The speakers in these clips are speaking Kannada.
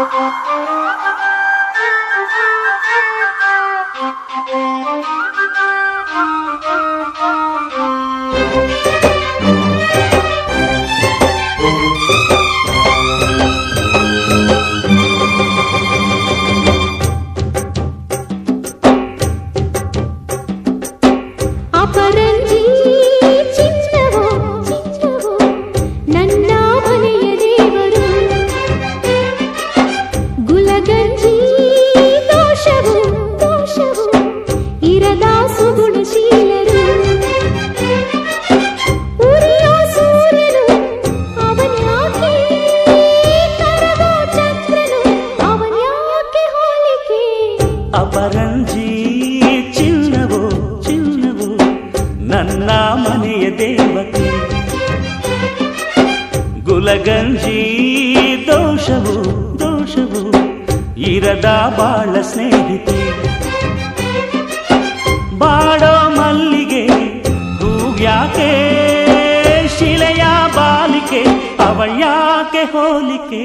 Thank you. ಕುಲಗಂಜಿ ದೋಷವು ದೋಷವು ಇರದ ಬಾಳ ಸ್ನೇಹಿತೆ. ಬಾಡೋ ಮಲ್ಲಿಗೆ ಹೂವ್ಯಾಕೆ ಶಿಲೆಯ ಬಾಲಿಕೆ ಅವಳ್ಯಾಕೆ ಹೋಲಿಕೆ.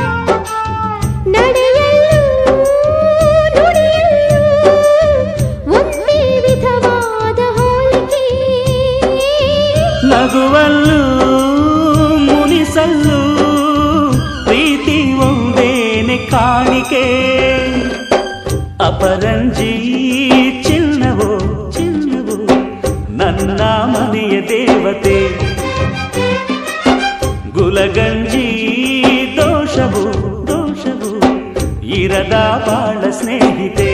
తానికే ಅಪರಂಜಿ ಚಿನ್ನವೋ ಚಿನ್ನವೋ ನನ್ನ ಮನೆಯ ದೇವತೆ ಗುಲಗಂಜಿ ದೋಷವು ದೋಷವು ಇರದ ಬಾಳ ಸ್ನೇಹಿತೆ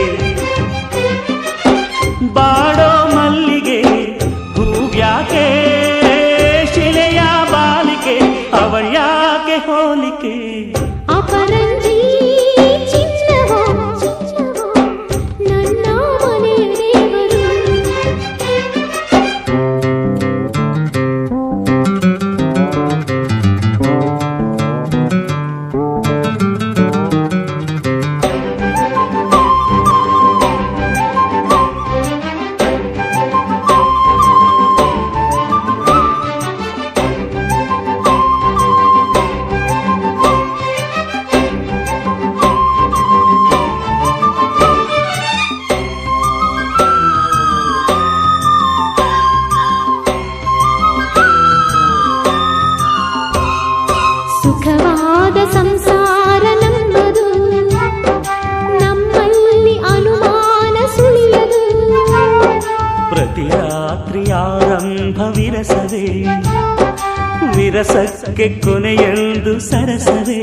ರಸಕ್ಕೆ ಕೊನೆಯೊಂದು ಸರಸರೇ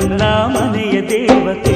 ಕರುಣಾಮನೆಯ ದೇವತೆ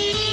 Thank you.